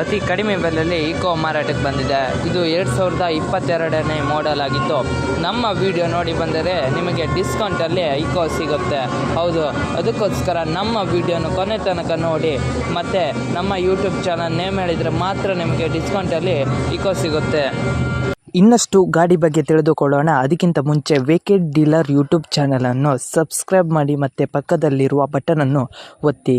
ಅತಿ ಕಡಿಮೆ ಬೆಲೆಯಲ್ಲಿ ಇಕೋ ಮಾರಾಟಕ್ಕೆ ಬಂದಿದೆ. ಇದು ಎರಡು ಸಾವಿರದ ಇಪ್ಪತ್ತೆರಡನೇ ಮಾಡೆಲ್ ಆಗಿತ್ತು ನಮ್ಮ ವಿಡಿಯೋ ನೋಡಿ ಬಂದರೆ ನಿಮಗೆ ಡಿಸ್ಕೌಂಟಲ್ಲಿ ಇಕೋ ಸಿಗುತ್ತೆ. ಹೌದು, ಅದಕ್ಕೋಸ್ಕರ ನಮ್ಮ ವಿಡಿಯೋನ ಕೊನೆ ತನಕ ನೋಡಿ. ಮತ್ತು ನಮ್ಮ ಯೂಟ್ಯೂಬ್ ಚಾನಲ್ ನೇಮ್ ಹೇಳಿದರೆ ಮಾತ್ರ ನಿಮಗೆ ಡಿಸ್ಕೌಂಟಲ್ಲಿ ಇಕೋ ಸಿಗುತ್ತೆ. ಇನ್ನಷ್ಟು ಗಾಡಿ ಬಗ್ಗೆ ತಿಳಿದುಕೊಳ್ಳೋಣ. ಅದಕ್ಕಿಂತ ಮುಂಚೆ ವೇಕೆಡ್ ಡೀಲರ್ ಯೂಟ್ಯೂಬ್ ಚಾನಲನ್ನು ಸಬ್ಸ್ಕ್ರೈಬ್ ಮಾಡಿ ಮತ್ತು ಪಕ್ಕದಲ್ಲಿರುವ ಬಟನನ್ನು ಒತ್ತಿ.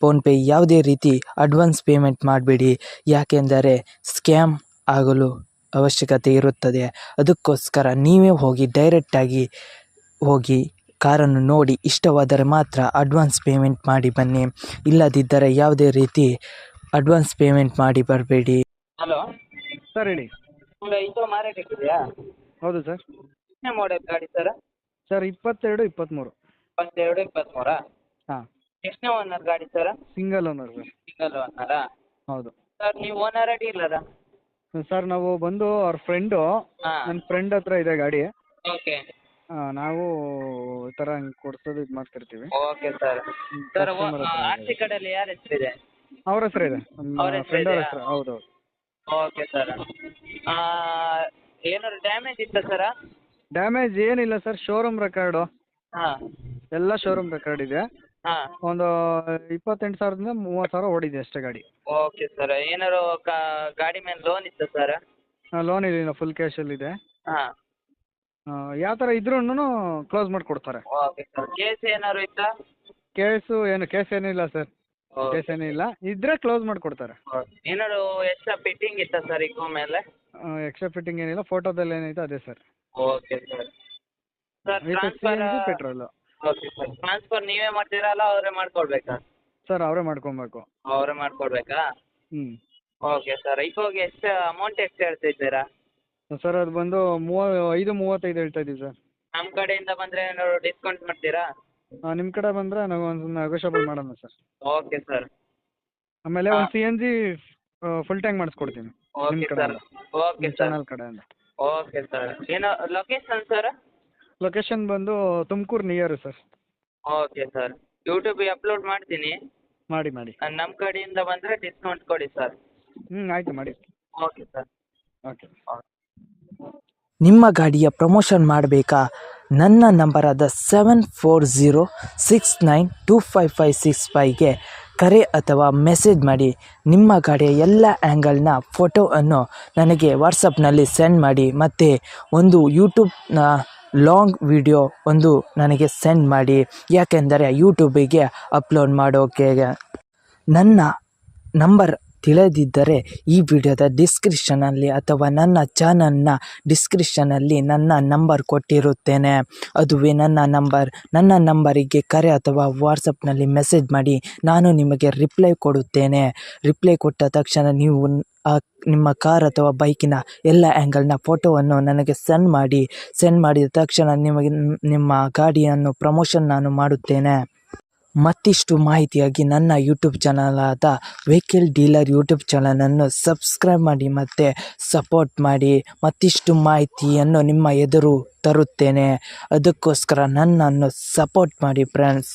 ಫೋನ್ಪೇ ಯಾವುದೇ ರೀತಿ ಅಡ್ವಾನ್ಸ್ ಪೇಮೆಂಟ್ ಮಾಡಬೇಡಿ. ಯಾಕೆಂದರೆ ಸ್ಕ್ಯಾಮ್ ಆಗಲು ಅವಶ್ಯಕತೆ ಇರುತ್ತದೆ. ಅದಕ್ಕೋಸ್ಕರ ನೀವೇ ಹೋಗಿ ಡೈರೆಕ್ಟಾಗಿ ಹೋಗಿ ಕಾರನ್ನು ನೋಡಿ ಇಷ್ಟವಾದರೆ ಮಾತ್ರ ಅಡ್ವಾನ್ಸ್ ಪೇಮೆಂಟ್ ಮಾಡಿ ಬನ್ನಿ. ಇಲ್ಲದಿದ್ದರೆ ಯಾವುದೇ ರೀತಿ ಅಡ್ವಾನ್ಸ್ ಪೇಮೆಂಟ್ ಮಾಡಿ ಬರಬೇಡಿ. ಹಲೋ ಸರ್ ಹೇಳಿ. ಹೌದು ಸರ್ ಮಾಡೆಲ್ ಗಾಡಿ ಸರ್ ಸರ್ ಇಪ್ಪತ್ತೆರಡು ಇಪ್ಪತ್ತ್ಮೂರು ಇಪ್ಪತ್ತೆರಡು ಇಪ್ಪತ್ತ್ಮೂರಾ ಎಷ್ಟನೇ ಓನರ್ ಗಾಡಿ sir single owner sir single ಓನರಾ ಹೌದು. ಸರ್ ನೀವು ಓನರ ಡೀಲರಾ ಸರ್ ನಾವು ಬಂದು ಅವ್ರ ಫ್ರೆಂಡು ಹಾಂ. ನನ್ನ ಫ್ರೆಂಡ್ ಹತ್ರ ಇದೆ ಗಾಡಿ. ಓಕೆ ಆ, ನಾವು ಈ ತರ ಹಿಂಗೆ ಕೊಡ್ಸೋದು ಇದು ಮಾಡ್ತಿರ್ತೀವಿ. ಓಕೆ ಸರ್ ಸರ್ customer ಹತ್ರ ಆರ್ ಸಿ ಕಡೆಯಲ್ಲಿ ಯಾರ ಹೆಸರಿದೆ ಅವ್ರ ಹೆಸರು ಇದೆ. ಅವ್ರ ನಮ್ಮ ಹೆಸ್ರು ಫ್ರೆಂಡ್ ಅವ್ರ ಇದೆಯಾ? ಹೆಸರು ಹೌದು ಹೌದು. ಓಕೆ ಸರ್ ಏನಾದ್ರು ಡ್ಯಾಮೇಜ್ ಇತ್ತಾ ಸರ್ ಡ್ಯಾಮೇಜ್ ಏನಿಲ್ಲ ಸರ್ ಶೋರೂಮ್ ರೆಕಾರ್ಡು ಹಾಂ. ಎಲ್ಲ ಶೋರೂಮ್ ರೆಕಾರ್ಡ್ ಇದೆ. ಹಾಂ. ಒಂದು ಇಪ್ಪತ್ತೆಂಟು ಸಾವಿರದಿಂದ ಮೂವತ್ತು ಸಾವಿರ ಓಡಿದೆ ಅಷ್ಟೇ ಗಾಡಿ. ಓಕೆ ಸರ್ ಏನಾದ್ರು ಗಾಡಿ ಮೇಲೆ ಲೋನ್ ಇತ್ತಾ ಸರ್ ಲೋನ್ ಇಲ್ಲ ಫುಲ್ ಕ್ಯಾಶಲ್ಲಿದೆ ಹಾಂ. ಯಾವ ಥರ ಇದ್ರೂನು ಕ್ಲೋಸ್ ಮಾಡಿ ಕೊಡ್ತಾರೆ ಓಕೆ ಸರ್ ಕೇಸ್ ಏನಾದ್ರು ಇತ್ತಾ? ಕೇಸು ಏನು ಕೇಸ್ ಏನಿಲ್ಲ ಸರ್ ಕೇಸ್ ಏನಿಲ್ಲ ಇದ್ರೆ ಕ್ಲೋಸ್ ಮಾಡಿ ಕೊಡ್ತಾರೆ ಏನಾದ್ರು ಎಕ್ಸ್ಟ್ರಾ ಫಿಟ್ಟಿಂಗ್ ಇತ್ತಾ ಸರ್ ಇಕೋ ಮೇಲೆ? ಎಕ್ಸ್ಟ್ರಾ ಫಿಟ್ಟಿಂಗ್ ಏನಿಲ್ಲ. ಫೋಟೋದಲ್ಲಿ ಏನೈತೆ ಅದೇ sir okay sir sir transfer petrol okay sir transfer ನೀವೇ ಮಾಡ್ತೀರಾ ಅಲ್ಲ ಅವರೇ ಮಾಡ್ಕೊಡ್ಬೇಕಾ? ಸರ್ ಅವರೇ ಮಾಡ್ಕೊಬೇಕು ಅವರೇ ಮಾಡ್ಕೊಡ್ಬೇಕಾ? ಹ್ಮ್. ಓಕೆ ಸರ್ ಇಕೋಗೆ ಎಷ್ಟು ಅಮೌಂಟ್ ಎಷ್ಟು ಹೇಳ್ತಿದ್ದೀರಾ ಸರ್ ಅದು ಬಂದು ಮೂವ ಐದು ಮೂವತ್ತೈದು ಹೇಳ್ತಾ ಇದ್ದೀವಿ ಸರ್ ನಮ್ಮ ಕಡೆಯಿಂದ ಬಂದರೆ ಏನಾದ್ರು ಡಿಸ್ಕೌಂಟ್ ಮಾಡ್ತೀರಾ? ನಿಮ್ಮ ಕಡೆ ಬಂದರೆ ನಾವು ಒಂದು ನೆಗೋಷಿಯಬಲ್ ಮಾಡೋಣ ಸರ್ ಓಕೆ ಸರ್ ಆಮೇಲೆ ಹಾ. ಒಂದು C N G full tank ಮಾಡಿಸ್ಕೊಡ್ತೀನಿ. Okay ನಿಮ್ಮ ಸರ್ ಓಕೆ ಸರ್ ಚಾನಲ್ ಕಡೆಯಿಂದ. ಓಕೆ ಸರ್ ಏನು ಲೊಕೇಶನ್ ಸರ್ ಲೊಕೇಶನ್ ಬಂದು Tumakuru near sir okay sir YouTube upload ಮಾಡ್ತೀನಿ. ಮಾಡಿ ಮಾಡಿ. ನಮ್ಮ ಕಡೆಯಿಂದ ಬಂದರೆ ಡಿಸ್ಕೌಂಟ್ ಕೊಡಿ ಸರ್ ಹ್ಞೂ ಆಯಿತು ಮಾಡಿ. ಓಕೆ ಸರ್ ಓಕೆ ನಿಮ್ಮ ಗಾಡಿಯ ಪ್ರಮೋಷನ್ ಮಾಡಬೇಕಾ? ನನ್ನ ನಂಬರಾದ seven four zero six nine two five five six ಫೈವ್ಗೆ ಕರೆ ಅಥವಾ ಮೆಸೇಜ್ ಮಾಡಿ. ನಿಮ್ಮ ಗಾಡಿಯ ಎಲ್ಲ ಆ್ಯಂಗಲ್ನ ಫೋಟೋವನ್ನು ನನಗೆ ವಾಟ್ಸಪ್ನಲ್ಲಿ ಸೆಂಡ್ ಮಾಡಿ. ಮತ್ತು ಒಂದು ಯೂಟ್ಯೂಬ್ನ ಲಾಂಗ್ ವಿಡಿಯೋ ಒಂದು ನನಗೆ ಸೆಂಡ್ ಮಾಡಿ, ಯಾಕೆಂದರೆ ಯೂಟ್ಯೂಬಿಗೆ ಅಪ್ಲೋಡ್ ಮಾಡೋಕೆ ನನ್ನ ನಂಬರ್ ತಿಳಿದಿದ್ದರೆ ಈ ವಿಡಿಯೋದ ಡಿಸ್ಕ್ರಿಪ್ಷನಲ್ಲಿ ಅಥವಾ ನನ್ನ ಚಾನಲ್ನ ಡಿಸ್ಕ್ರಿಪ್ಷನಲ್ಲಿ ನನ್ನ ನಂಬರ್ ಕೊಟ್ಟಿರುತ್ತೇನೆ. ಅದುವೇ ನನ್ನ ನಂಬರ್, ನನ್ನ ನಂಬರಿಗೆ ಕರೆ ಅಥವಾ ವಾಟ್ಸಪ್ನಲ್ಲಿ ಮೆಸೇಜ್ ಮಾಡಿ, ನಾನು ನಿಮಗೆ ರಿಪ್ಲೈ ಕೊಡುತ್ತೇನೆ. ರಿಪ್ಲೈ ಕೊಟ್ಟ ತಕ್ಷಣ ನೀವು ಆ ನಿಮ್ಮ ಕಾರ್ ಅಥವಾ ಬೈಕಿನ ಎಲ್ಲ ಆ್ಯಂಗಲ್ನ ಫೋಟೋವನ್ನು ನನಗೆ ಸೆಂಡ್ ಮಾಡಿ ಸೆಂಡ್ ಮಾಡಿದ ತಕ್ಷಣ ನಿಮಗೆ ನಿಮ್ಮ ಗಾಡಿಯನ್ನು ಪ್ರಮೋಷನ್ ನಾನು ಮಾಡುತ್ತೇನೆ. ಮತ್ತಿಷ್ಟು ಮಾಹಿತಿಯಾಗಿ ನನ್ನ ಯೂಟ್ಯೂಬ್ ಚಾನಲಾದ ವೆಹಿಕಲ್ ಡೀಲರ್ ಯೂಟ್ಯೂಬ್ ಚಾನಲನ್ನು ಸಬ್ಸ್ಕ್ರೈಬ್ ಮಾಡಿ ಮತ್ತು ಸಪೋರ್ಟ್ ಮಾಡಿ, ಮತ್ತಿಷ್ಟು ಮಾಹಿತಿಯನ್ನು ನಿಮ್ಮ ಎದುರು ತರುತ್ತೇನೆ. ಅದಕ್ಕೋಸ್ಕರ ನನ್ನನ್ನು ಸಪೋರ್ಟ್ ಮಾಡಿ ಫ್ರೆಂಡ್ಸ್